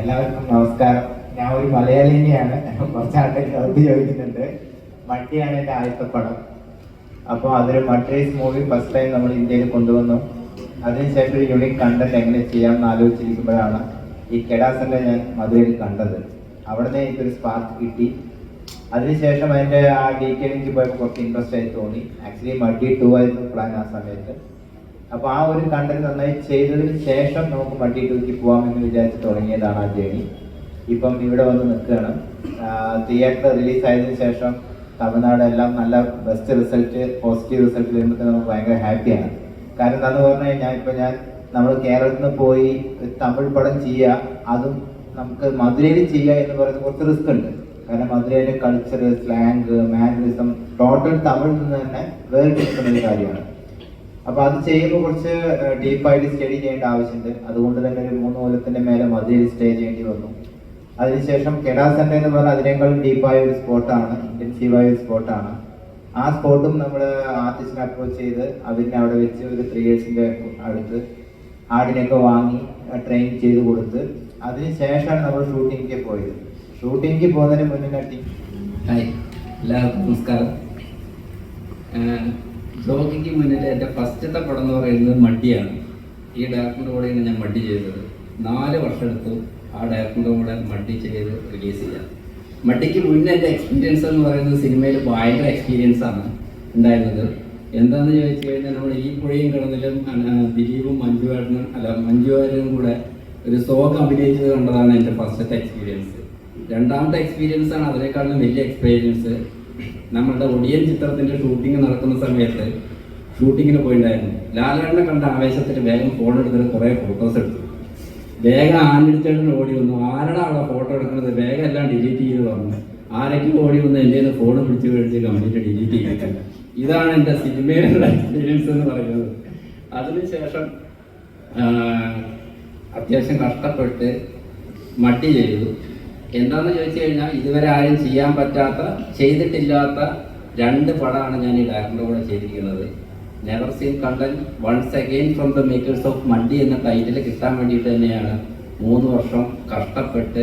എല്ലാവർക്കും നമസ്കാരം. ഞാൻ ഒരു മലയാളിനിയാണ്. കുറച്ചായിട്ട് കൗതി ചോദിക്കുന്നുണ്ട്. മട്ടിയാണ് എന്റെ ആദ്യത്തെ പടം. അപ്പോൾ അതൊരു മട്ടേഴ്സ് മൂവി ഫസ്റ്റ് ടൈം നമ്മൾ ഇന്ത്യയിൽ കൊണ്ടുവന്നു. അതിനുശേഷം ഒരു യൂണിക് കണ്ടന്റ് എങ്ങനെ ചെയ്യാമെന്ന് ആലോചിച്ചിരിക്കുമ്പോഴാണ് ഈ കെഡാസന്റെ ഞാൻ മധുരയിൽ കണ്ടത്. അവിടെ നിന്ന് എനിക്കൊരു സ്പാർക്ക് കിട്ടി. അതിനുശേഷം അതിന്റെ ആ ഡീറ്റെയിലിംഗ് പോയപ്പോൾ കുറച്ച് ഇൻട്രസ്റ്റ് ആയി തോന്നി. ആക്ച്വലി മഡി ടു ആയിരുന്നു പ്ലാൻ ആ സമയത്ത്. അപ്പോൾ ആ ഒരു കണ്ടന്റ് നന്നായി ചെയ്തതിന് ശേഷം നമുക്ക് മൾട്ടി ടൂക്ക് പോകാമെന്ന് വിചാരിച്ച് തുടങ്ങിയതാണ് ആ ജേണി ഇപ്പം ഇവിടെ വന്ന് നിൽക്കുകയാണ്. തിയേറ്റർ റിലീസ് ആയതിനു ശേഷം തമിഴ്നാട് എല്ലാം നല്ല ബെസ്റ്റ് റിസൾട്ട് പോസിറ്റീവ് റിസൾട്ട് വരുമ്പോൾ നമുക്ക് ഭയങ്കര ഹാപ്പിയാണ് കാരണം എന്താന്ന് പറഞ്ഞു കഴിഞ്ഞാൽ ഇപ്പം ഞാൻ നമ്മൾ കേരളത്തിൽ നിന്ന് പോയി തമിഴ് പടം ചെയ്യുക അതും നമുക്ക് മധുരയിൽ ചെയ്യുക എന്ന് പറയുന്നത് കുറച്ച് റിസ്ക് ഉണ്ട്. കാരണം മധുരയിലെ കൾച്ചർ സ്ലാങ് മാനറിസം ടോട്ടൽ തമിഴിൽ നിന്ന് തന്നെ വേറെ ഒരു കാര്യമാണ്. അപ്പൊ അത് ചെയ്യുമ്പോൾ കുറച്ച് ഡീപ്പായിട്ട് സ്റ്റഡി ചെയ്യേണ്ട ആവശ്യമുണ്ട് അതുകൊണ്ട് തന്നെ ഒരു മൂന്ന് കൊല്ലത്തിന്റെ മേലെ മധുരയിൽ സ്റ്റേ ചെയ്യേണ്ടി വന്നു. അതിനുശേഷം കെഡാസെന്റ എന്ന് പറഞ്ഞാൽ അതിനേക്കാളും ഡീപ്പായ ഒരു സ്പോട്ടാണ് ഇന്റൻസീവായ ഒരു സ്പോട്ടാണ് ആ സ്പോട്ടും നമ്മൾ ആർട്ടിസ്റ്റിനെ അപ്രോച്ച് ചെയ്ത് അതിനെ അവിടെ വെച്ച് ഒരു ത്രീ ഇയേഴ്സിന്റെ അടുത്ത് ആടിനെയൊക്കെ വാങ്ങി ട്രെയിൻ ചെയ്ത് കൊടുത്ത് അതിനുശേഷമാണ് നമ്മൾ ഷൂട്ടിംഗിക്ക് പോയത്. ഷൂട്ടിംഗിക്ക് പോകുന്നതിന് മുന്നേ ഹായ്. എല്ലാവർക്കും നമസ്കാരം. ബ്ലോഗിക്ക് മുന്നിൽ എന്റെ ഫസ്റ്റത്തെ പടം എന്ന് പറയുന്നത് മടിയാണ്. ഈ ഡയറക്ടറിന്റെ കൂടെയാണ് ഞാൻ മടി ചെയ്തത്. നാല് വർഷം എടുത്തു ആ ഡയറക്ടറിന്റെ കൂടെ മടി ചെയ്ത് റിലീസ് ചെയ്യാൻ. മട്ടിക്ക് മുന്നേ എന്റെ എക്സ്പീരിയൻസ് എന്ന് പറയുന്നത് സിനിമയിൽ ഭയങ്കര എക്സ്പീരിയൻസ് ആണ് ഉണ്ടായിരുന്നത്. എന്താണെന്ന് ചോദിച്ചു കഴിഞ്ഞാൽ നമ്മൾ ഈ പുഴയും കിടന്നിലും ദിലീപും മഞ്ജു അല്ല മഞ്ജു കൂടെ ഒരു സോങ് അഭിനയിച്ചത് കണ്ടതാണ് എന്റെ ഫസ്റ്റത്തെ എക്സ്പീരിയൻസ് രണ്ടാമത്തെ എക്സ്പീരിയൻസ് ആണ് അതിനേക്കാളും വലിയ എക്സ്പീരിയൻസ് നമ്മളുടെ ഒടിയൻ ചിത്രത്തിന്റെ ഷൂട്ടിംഗ് നടക്കുന്ന സമയത്ത് ഷൂട്ടിങ്ങിന് പോയിണ്ടായിരുന്നു. ലാലേട്ടനെ കണ്ട ആവേശത്തിൽ വേഗം ഫോൺ എടുത്തിട്ട് കുറേ ഫോട്ടോസ് എടുത്തു. വേഗം ആഞ്ഞിടിച്ചേട്ടൻ ഓടി വന്നു. ആരാണ് അവിടെ ഫോട്ടോ എടുക്കുന്നത്? വേഗം എല്ലാം ഡിലീറ്റ് ചെയ്ത് വന്നു ആരൊക്കെ ഓടി വന്ന് എന്റെ കയ്യിൽ ഫോൺ പിടിച്ച് മേടിച്ച് കംപ്ലീറ്റ് ഡിലീറ്റ് ചെയ്തിട്ടില്ല ഇതാണ് എന്റെ സിനിമയിലുള്ള എക്സ്പീരിയൻസ് എന്ന് പറയുന്നത്. അതിനുശേഷം അത്യാവശ്യം കഷ്ടപ്പെട്ട് മട്ടി ചെയ്തു. എന്താന്ന് ചോദിച്ചു കഴിഞ്ഞാൽ ഇതുവരെ ആരും ചെയ്യാൻ പറ്റാത്ത ചെയ്തിട്ടില്ലാത്ത രണ്ട് പടമാണ് ഞാൻ ഈ ഡയറക്ടറുടെ കൂടെ ചെയ്തിരിക്കുന്നത്. Never seen content once again from the makers of Muddy എന്ന ടൈറ്റിൽ കിട്ടാൻ വേണ്ടിയിട്ട് തന്നെയാണ് മൂന്ന് വർഷം കഷ്ടപ്പെട്ട്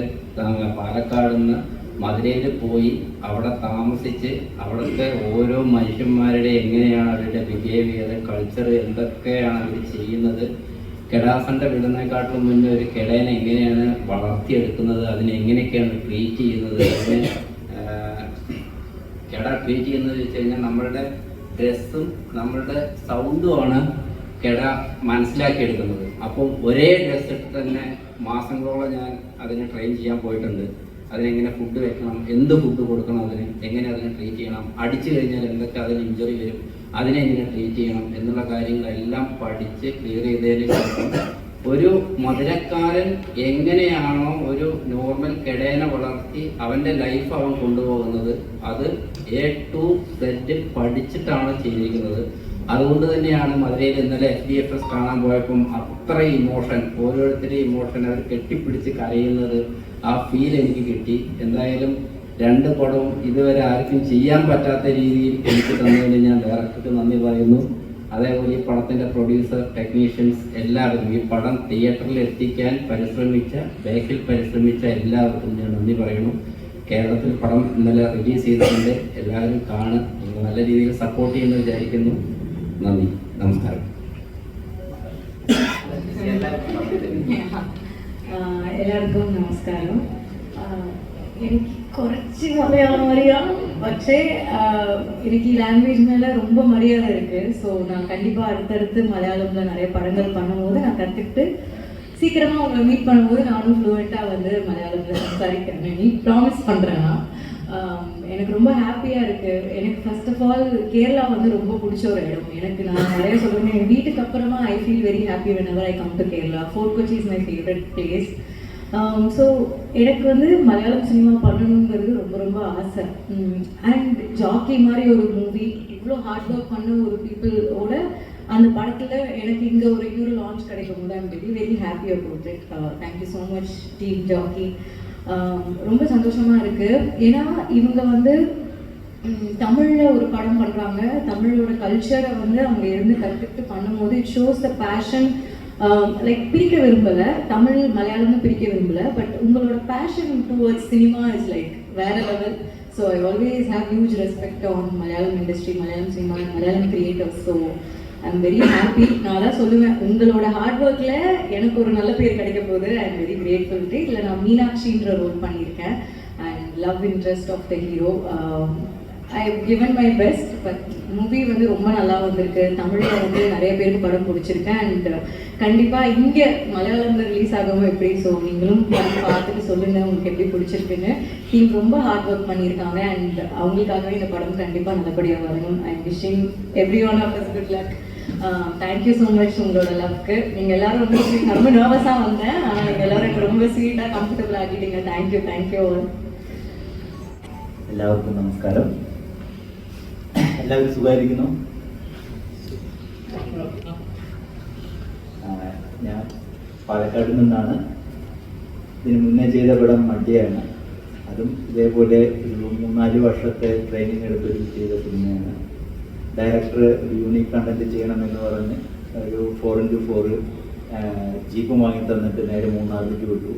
പാലക്കാട് നിന്ന് മധുരയിൽ പോയി അവിടെ താമസിച്ച് അവിടുത്തെ ഓരോ മനുഷ്യന്മാരുടെ എങ്ങനെയാണ് അവരുടെ ബിഹേവിയർ കൾച്ചർ എന്തൊക്കെയാണ് അവർ ചെയ്യുന്നത് കെടാസന്റെ വിടുന്നതിനെക്കാട്ടിലും മുന്നേ ഒരു കെടേനെ എങ്ങനെയാണ് വളർത്തിയെടുക്കുന്നത് അതിനെ എങ്ങനെയൊക്കെയാണ് ട്രീറ്റ് ചെയ്യുന്നത് അതിനെ കെട ട്രീറ്റ് ചെയ്യുന്നത് വെച്ച് കഴിഞ്ഞാൽ നമ്മളുടെ ഡ്രസ്സും നമ്മളുടെ സൗണ്ടുമാണ് കെട മനസ്സിലാക്കിയെടുക്കുന്നത്. അപ്പം ഒരേ ഡ്രസ്സ് ഇട്ട് തന്നെ മാസങ്ങളോളം ഞാൻ അതിനെ ട്രെയിൻ ചെയ്യാൻ പോയിട്ടുണ്ട്. അതിനെങ്ങനെ ഫുഡ് വെക്കണം എന്ത് ഫുഡ് കൊടുക്കണം അതിന് എങ്ങനെ അതിനെ ട്രീറ്റ് ചെയ്യണം അടിച്ചു കഴിഞ്ഞാൽ എന്തൊക്കെ അതിന് ഇഞ്ചുറി വരും അതിനെ എങ്ങനെ ട്രീറ്റ് ചെയ്യണം എന്നുള്ള കാര്യങ്ങളെല്ലാം പഠിച്ച് ക്ലിയർ ചെയ്തതിന് ശേഷം ഒരു മധുരക്കാരൻ എങ്ങനെയാണോ ഒരു നോർമൽ കെടേന വളർത്തി അവന്റെ ലൈഫ് അവൻ കൊണ്ടുപോകുന്നത് അത് എ ടു സെറ്റ് പഠിച്ചിട്ടാണ് ചെയ്തിരിക്കുന്നത്. അതുകൊണ്ട് തന്നെയാണ് മധുരയിൽ ഇന്നലെ എഫ് ഡി എഫ് എസ് കാണാൻ പോയപ്പം അത്ര ഇമോഷൻ ഓരോരുത്തരുടെ ഇമോഷൻ അവർ കെട്ടിപ്പിടിച്ച് കരയുന്നത് ആ ഫീൽ എനിക്ക് കിട്ടി. എന്തായാലും രണ്ട് പടവും ഇതുവരെ ആർക്കും ചെയ്യാൻ പറ്റാത്ത രീതിയിൽ എനിക്ക് തന്നതിന് ഞാൻ ഡയറക്ടർക്ക് നന്ദി പറയുന്നു. അതേപോലെ ഈ പടത്തിന്റെ പ്രൊഡ്യൂസർ ടെക്നീഷ്യൻസ് എല്ലാവർക്കും ഈ പടം തിയേറ്ററിൽ എത്തിക്കാൻ പരിശ്രമിച്ച ബേക്കിൽ പരിശ്രമിച്ച എല്ലാവർക്കും ഞാൻ നന്ദി പറയുന്നു. കേരളത്തിൽ പടം ഇന്നലെ റിലീസ് ചെയ്തിട്ടുണ്ട്. എല്ലാവരും കാണും നല്ല രീതിയിൽ സപ്പോർട്ട് ചെയ്യുമെന്ന് വിചാരിക്കുന്നു. നന്ദി. നമസ്കാരം. എല്ലാവർക്കും നമസ്കാരം. എനിക്ക് കുറച്ച് மலையாளம் அறியாம் പക്ഷേ ஆஹ் எனக்கு லாங்குவேஜ் மேல ரொம்ப மரியாதை இருக்கு ஸோ நான் கண்டிப்பா அடுத்தடுத்து மலையாளம்ல நிறைய படங்கள் பண்ணும்போது நான் கத்துக்கிட்டு சீக்கிரமா உங்களை மீட் பண்ணும்போது நானும் ஃப்ளூவெண்ட்டா வந்து மலையாளத்துல சம்சாரிக்கிறேன் நீ ப்ராமிஸ் பண்றேன் நான். ஆம், எனக்கு ரொம்ப ஹாப்பியா இருக்கு எனக்கு ஃபர்ஸ்ட் ஆஃப் ஆல் கேரளா வந்து ரொம்ப பிடிச்ச ஒரு இடம் எனக்கு நான் நிறைய சொல்லுவேன் என் வீட்டுக்கு அப்புறமா I feel very happy whenever I come to Kerala Fort Kochi is my favourite place Um, so எனக்கு வந்து மலையாளம் சினிமா பண்ணணுங்கிறது ரொம்ப ரொம்ப ஆசை. Um, அண்ட் ஜாக்கி மாதிரி ஒரு மூவி இவ்வளோ ஹார்ட் ஒர்க் பண்ண ஒரு பீப்புளோட அந்த படத்தில் எனக்கு இங்கே ஒரு ஹீரோ லான்ச் கிடைக்கும் போது ஐம் வெரி வெரி ஹாப்பியாக about thank you so much team Jackie ரொம்ப சந்தோஷமாக இருக்குது ஏன்னா இவங்க வந்து um, தமிழில் ஒரு படம் பண்ணுறாங்க தமிழோட கல்ச்சரை வந்து அவங்க இருந்து கற்றுக்கிட்டு பண்ணும்போது it shows the passion Um, like பிரிக்க விரும்பலை. தமிழ் மலையாளமும் பிரிக்க விரும்பலை. பட் உங்களோட passion towards cinema is like வேற level so I always have huge respect on Malayalam industry Malayalam cinema Malayalam creators so I am very happy நான் தான் சொல்லுவேன். உங்களோட ஹார்ட் ஒர்க்கில் எனக்கு ஒரு நல்ல பேர் கிடைக்க போகுது. I am very grateful to இதில் நான் மீனாட்சின்ற ரோல் பண்ணியிருக்கேன். And love interest of the hero I given my best but movie வந்து ரொம்ப நல்லா வந்திருக்கு. தமிழில் வந்து நிறைய பேருக்கு படம் பிடிச்சிருக்கேன் அண்ட் கண்டிப்பாக இங்கே மலையாளம்ல ரிலீஸ் ஆகாமல் எப்படி ஸோ நீங்களும் படம் பார்த்துட்டு சொல்லுங்கள் உங்களுக்கு எப்படி பிடிச்சிருக்குன்னு டீம் ரொம்ப ஹார்ட் ஒர்க் பண்ணியிருக்காங்க அண்ட் அவங்களுக்காகவே இந்த படம் கண்டிப்பாக நல்லபடியாக வரணும் I wishing every one of is good luck thank you so much உங்களோட லவ்க்கு நீங்கள் எல்லாரும் ரொம்ப sweet. நான் ரொம்ப நர்வஸாக வந்தேன் ஆனால் நீங்கள் எல்லாரும் எனக்கு ரொம்ப ஸ்வீட்டாக கம்ஃபர்டபுள் ஆக்கிட்டீங்க தேங்க்யூ தேங்க்யூ എല്ലാവർക്കും നമസ്കാരം എല്ലാവരും സുഖമായിരിക്കുന്നു ഞാൻ പാലക്കാട് നിന്നാണ്. ഇതിന് മുന്നേ ചെയ്ത പടം മടിയാണ്. അതും ഇതേപോലെ ഒരു മൂന്നാൽ വർഷത്തെ ട്രെയിനിങ് എടുത്ത് ചെയ്ത സിനിമയാണ് ഡയറക്ടർ ഒരു യൂണിക് കണ്ടന്റ് ചെയ്യണമെന്ന് പറഞ്ഞ് ഒരു ഫോർ ഇന്റു ഫോർ ജീപ്പ് വാങ്ങി തന്നിട്ട് നേരെ മൂന്നാറിലേക്ക് വിട്ടു.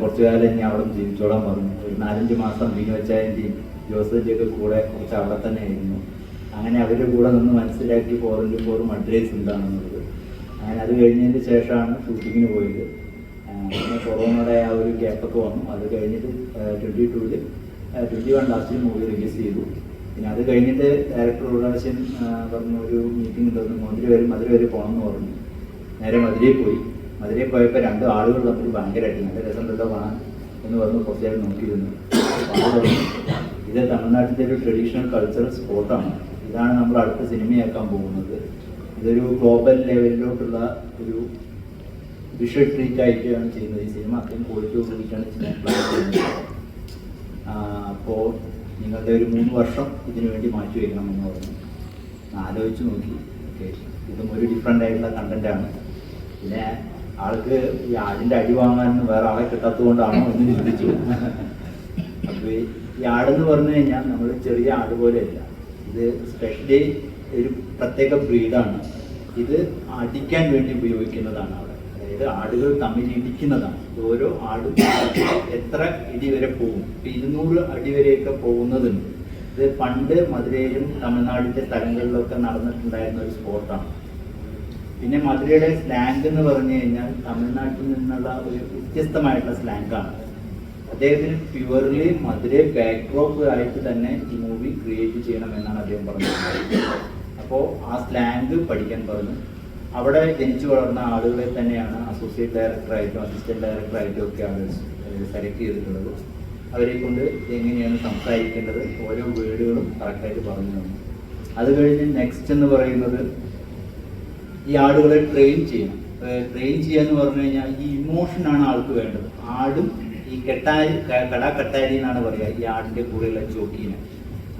കുറച്ചു കാലം ഞാൻ അവിടെ ജീവിച്ചോളാൻ പറഞ്ഞു. ഒരു നാലഞ്ച് മാസം വിനോച്ചായന്റെയും ജോസഫിന്റെയൊക്കെ കൂടെ കുറച്ച് അവിടെ തന്നെ ആയിരുന്നു. അങ്ങനെ അവരുടെ കൂടെ നിന്ന് മനസ്സിലാക്കി ഫോർ ഇന്റു ഫോർ മദ്രേസ് എന്താണെന്നുള്ളത് അങ്ങനെ അത് കഴിഞ്ഞതിന് ശേഷമാണ് ഷൂട്ടിങ്ങിന് പോയത്. പിന്നെ കൊറോണയുടെ ആ ഒരു ഗ്യാപ്പൊക്കെ വന്നു. അത് കഴിഞ്ഞിട്ട് ട്വന്റി ടൂവിൽ ട്വന്റി വൺ ലാസ്റ്റിൽ മൂവി റിലീസ് ചെയ്തു. പിന്നെ അത് കഴിഞ്ഞിട്ട് ഡയറക്ടർ ഉള്ളാശൻ പറഞ്ഞു ഒരു മീറ്റിംഗ് തന്നു മധുര വരും മധുര വരെ പോകണം എന്ന് പറഞ്ഞു. നേരെ മധുരയിൽ പോയി. മധുരയിൽ പോയപ്പോൾ രണ്ട് ആളുകൾ തമ്മിൽ ഭയങ്കരമായിട്ട് നല്ല രസമുണ്ടല്ലോ കാണാൻ എന്ന് പറഞ്ഞ് കുറച്ച് നേരം നോക്കിയിരുന്നു. ഇത് തമിഴ്നാട്ടിന്റെ ഒരു ട്രഡീഷണൽ കൾച്ചറൽ സ്പോട്ടാണ് ഇതാണ് നമ്മൾ അടുത്ത സിനിമയാക്കാൻ പോകുന്നത്. ഇതൊരു ഗ്ലോബൽ ലെവലിലോട്ടുള്ള ഒരു വിഷ്വൽ ട്രീറ്റ് ആയിട്ടാണ് ചെയ്യുന്നത്. ഈ സിനിമ അത്രയും ക്വാളിറ്റി ഉപയോഗിച്ചാണ് ചെയ്യുന്നത്. അപ്പോൾ നിങ്ങളുടെ ഒരു മൂന്ന് വർഷം ഇതിനു വേണ്ടി മാറ്റി വയ്ക്കണമെന്ന് പറഞ്ഞു. ആലോചിച്ച് നോക്കി. ഓക്കെ. ഇതും ഒരു ഡിഫറെന്റ് ആയിട്ടുള്ള കണ്ടന്റാണ് പിന്നെ ആൾക്ക് ഈ ആടിന്റെ അടി വാങ്ങാൻ വേറെ ആളെ കിട്ടാത്തത് കൊണ്ടാണോ എന്ന് ചിന്തിച്ചു. അപ്പോൾ ഈ ആടെന്ന് പറഞ്ഞു കഴിഞ്ഞാൽ നമ്മൾ ചെറിയ ആട് പോലെയല്ല. ഇത് സ്പെഷ്യലി ഒരു പ്രത്യേക ബ്രീഡാണ്. ഇത് അടിക്കാൻ വേണ്ടി ഉപയോഗിക്കുന്നതാണ് അവിടെ. അതായത് ആടുകൾ തമ്മിൽ ഇടിക്കുന്നതാണ്. ഓരോ ആടും എത്ര ഇടി വരെ പോകും? ഇപ്പൊ ഇരുന്നൂറ് അടി വരെയൊക്കെ പോകുന്നതുണ്ട്. ഇത് പണ്ട് മധുരയിലും തമിഴ്നാടിന്റെ സ്ഥലങ്ങളിലൊക്കെ നടന്നിട്ടുണ്ടായിരുന്ന ഒരു സ്പോർട്ടാണ് പിന്നെ മധുരയുടെ സ്ലാങ് എന്ന് പറഞ്ഞു കഴിഞ്ഞാൽ തമിഴ്നാട്ടിൽ നിന്നുള്ള ഒരു വ്യത്യസ്തമായിട്ടുള്ള സ്ലാങ്ങാണ്. അദ്ദേഹത്തിന് പ്യുവർലി മധുര ബാക്ക്ഡ്രോപ്പ് ആയിട്ട് തന്നെ ഈ മൂവി ക്രിയേറ്റ് ചെയ്യണം എന്നാണ് അദ്ദേഹം പറഞ്ഞത് അപ്പോൾ ആ സ്ലാങ് പഠിക്കാൻ പറഞ്ഞു. അവിടെ ജനിച്ചു വളർന്ന ആളുകളെ തന്നെയാണ് അസോസിയേറ്റ് ഡയറക്ടറായിട്ടും അസിസ്റ്റന്റ് ഡയറക്ടറായിട്ടും ഒക്കെ ആണ് സെലക്ട് ചെയ്തിട്ടുള്ളത്. അവരെ കൊണ്ട് എങ്ങനെയാണ് സംസാരിക്കേണ്ടത് ഓരോ വേർഡുകളും കറക്റ്റായിട്ട് പറഞ്ഞു തന്നു. അത് കഴിഞ്ഞ് നെക്സ്റ്റ് എന്ന് പറയുന്നത് ഈ ആടുകളെ ട്രെയിൻ ചെയ്യണം. ട്രെയിൻ ചെയ്യാന്ന് പറഞ്ഞു കഴിഞ്ഞാൽ ഈ ഇമോഷനാണ് ആൾക്ക് വേണ്ടത്. ആടും ഈ കെട്ടാരി കടാ കെട്ടാരി എന്നാണ് പറയുക ഈ ആടിന്റെ കൂടെയുള്ള ജോക്കീനെ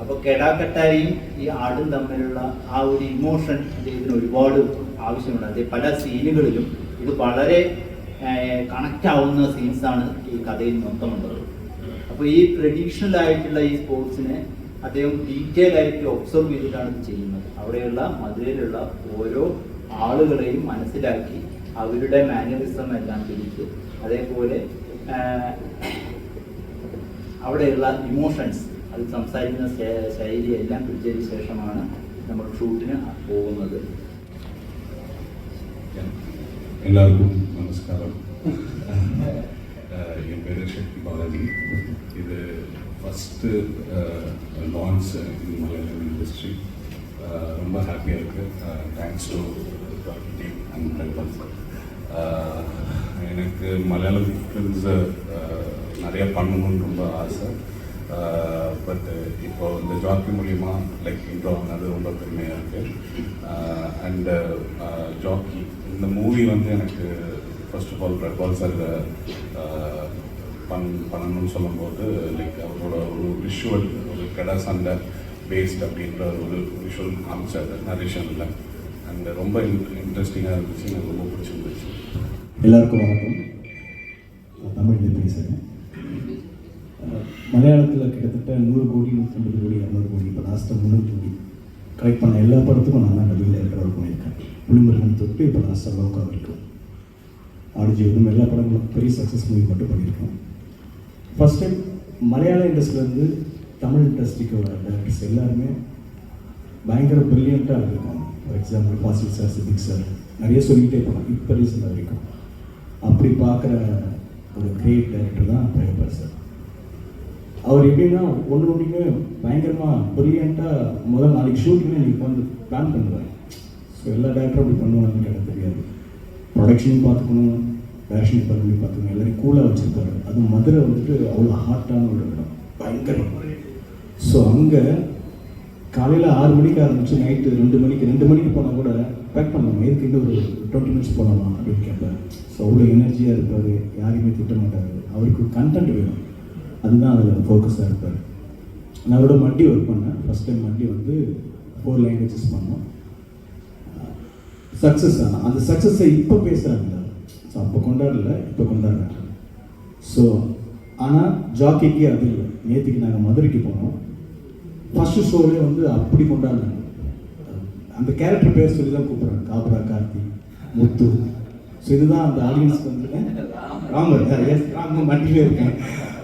അപ്പൊ കെടാക്കട്ടാരിയും ഈ ആടും തമ്മിലുള്ള ആ ഒരു ഇമോഷൻ അദ്ദേഹത്തിന് ഒരുപാട് ആവശ്യമുണ്ട്. അതേ പല സീനുകളിലും ഇത് വളരെ കണക്റ്റ് ആവുന്ന സീൻസ് ആണ് ഈ കഥയിൽ മൊത്തമുള്ളത് അപ്പോൾ ഈ ട്രഡീഷണൽ ആയിട്ടുള്ള ഈ സ്പോർട്സിനെ അദ്ദേഹം ഡീറ്റെയിൽ ആയിട്ട് ഒബ്സർവ് ചെയ്തിട്ടാണ് ഇത് ചെയ്യുന്നത്. അവിടെയുള്ള മധുരയിലുള്ള ഓരോ ആളുകളെയും മനസ്സിലാക്കി അവരുടെ മാനറിസം എല്ലാം പിടിച്ച് അതേപോലെ അവിടെയുള്ള ഇമോഷൻസ് അത് സംസാരിക്കുന്ന ശൈ- ശൈലി എല്ലാം പിടിച്ചതിന് ശേഷമാണ് നമ്മൾ ഷൂട്ടിന് പോകുന്നത് எல்லாருக்கும் நமஸ்காரம் அஹ் என் பேர் சக்தி பாலாஜி இது first launch in Malayalam industry ரொம்ப ஹாப்பியாக இருக்குது thanks to team and members எனக்கு மலையாளம் ஃபிலிம்ஸை நிறைய பண்ணணும்னு ரொம்ப ஆசை Uh, பட் uh, இப்போ இந்த ஜாக்கி மூலிமா லைக் இன்ட்ரோ ஆனது ரொம்ப பெருமையாக இருக்குது அண்டு uh, ஜாக்கி இந்த மூவி வந்து எனக்கு first of all Prabal sir பண் பண்ணணும்னு சொல்லும்போது லைக் அவரோட ஒரு விஷுவல் ஒரு கடை சண்டை பேஸ்ட் அப்படின்ற ஒரு விஷுவல் காமிச்சார் நரேஷனில். அண்ட் ரொம்ப இன்ட்ரெஸ்டிங்காக இருந்துச்சு எனக்கு ரொம்ப பிடிச்சிருந்துச்சு. எல்லாருக்கும் வணக்கம். தமிழில் பேசுகிறேன் மலையாளத்தில் கிட்டத்தட்ட நூறு கோடி நூற்றம்பது கோடி இரநூறு கோடி இப்போ லாஸ்ட்டாக முந்நூறு கோடி கரெக்ட் பண்ண எல்லா படத்துக்கும் நான் தான் நடுவில் இருக்கிறவர் பண்ணியிருக்கேன். புலிமுருகன் தொட்டு இப்போ லாஸ்ட் அளவுக்கு வரைக்கும் ஆடிஜிவிதம் எல்லா படங்களும் பெரிய சக்ஸஸ் மூவி மட்டும் பண்ணியிருக்கேன் ஃபர்ஸ்ட் டைம் மலையாள இண்டஸ்ட்ரியிலேருந்து தமிழ் இண்டஸ்ட்ரிக்கு வர டேரக்டர்ஸ் எல்லாருமே பயங்கர ப்ரில்லியண்ட்டாக இருக்கும் for example Basil sir Siddique sir நிறைய சொல்லிக்கிட்டே போகலாம். இப்போ ரீசெண்டாக வரைக்கும். அப்படி பார்க்குற ஒரு கிரேட் டைரக்டர் தான் பிரகபார் சார் அவர் எப்படின்னா ஒன்று ஒன்றுமே பயங்கரமாக ப்ரில்லியண்ட்டாக முதல் நாளைக்கு ஷூட்டிங்னு நீங்கள் வந்து பிளான் பண்ணுவார். ஸோ எல்லா டேரக்டரும் அப்படி பண்ணுவாங்கன்னு எனக்கு தெரியாது. ப்ரொடக்ஷனையும் பார்த்துக்கணும் டேரக்ஷன் டிபார்ட்மெண்ட் பார்த்துக்கணும் எல்லாரையும் கூலாக வச்சுருப்பாரு. அது மதுரை வந்துட்டு அவ்வளோ ஹாட்டான ஒரு இடம். பயங்கரம். ஸோ அங்கே காலையில் ஆறு மணிக்கு ஆரம்பிச்சு நைட்டு ரெண்டு மணிக்கு ரெண்டு மணிக்கு போனால் கூட பேக் பண்ணலாம்? எதுக்கு இன்னும் ஒரு டுவெண்ட்டி மினிட்ஸ் போகலாமா அப்படின்னு கேட்பேன் ஸோ அவ்வளோ எனர்ஜியாக இருப்பார். யாரையுமே திட்ட மாட்டார். அவருக்கு கண்டென்ட் வேணும். அதுதான் அதில் ஃபோக்கஸாக இருப்பார். நான் அவரோட மட்டி ஒர்க் பண்ணேன். ஃபஸ்ட் டைம் மட்டி வந்து ஃபோர் லாங்குவேஜஸ் பண்ணோம். சக்ஸஸ் ஆனால் அந்த சக்ஸஸை இப்போ பேசுகிறாங்க ஸோ அப்போ கொண்டாடல இப்போ கொண்டாடுறாங்க. ஸோ ஆனால் ஜாக்கிக்கு அது இல்லை. நேற்றுக்கு நாங்கள் மதுரைக்கு போனோம். ஃபஸ்ட்டு ஷோவே வந்து அப்படி கொண்டாடினாங்க அந்த கேரக்டர் பேர் சொல்லி தான் கூப்பிட்றாங்க. காபரா கார்த்தி முத்து. ஸோ இதுதான் அந்த ஆடியன்ஸ்க்கு வந்து ராமர். எஸ் ராமர் மட்டிலே இருக்கேன்.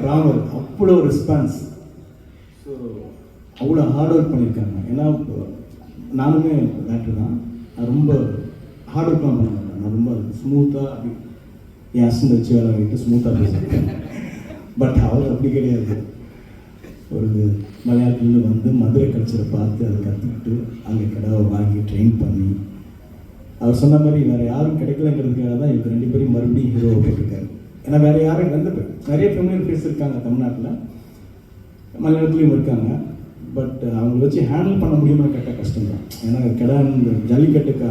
ராமர் அவ்வளோ ரெஸ்பான்ஸ் ஸோ அவ்வளோ ஹார்ட் ஒர்க் பண்ணியிருக்காங்க. ஏன்னா நானுமே டேரக்டர் தான். நான் ரொம்ப ஹார்ட் ஒர்க்லாம் பண்ண நான் ரொம்ப ஸ்மூத்தாக அப்படி என் அசன் வச்சு வேலை வாங்கிட்டு ஸ்மூத்தாக பேசுகிறேன் பட் அவர் அப்படி கிடையாது. ஒரு மலையாளத்துலேருந்து வந்து மதுரை கல்ச்சரை பார்த்து அதை கற்றுக்கிட்டு அங்கே கடாவை வாங்கி ட்ரெயின் பண்ணி அவர் சொன்ன மாதிரி வேறு யாரும் கிடைக்கலங்கிறதுக்காக தான் இவங்க ரெண்டு பேரும் மறுபடியும் ஹீரோவை போட்டிருக்காரு. ஏன்னா வேறு யாரும் வந்து நிறைய ஃபெமிலியர் ஃபேஸ் இருக்காங்க தமிழ்நாட்டில். மலையாளத்துலேயும் இருக்காங்க. பட் அவங்கள வச்சு ஹேண்டில் பண்ண முடியுமா கேட்டால் கஷ்டம் தான் ஏன்னா கடை ஜல்லிக்கட்டுக்கு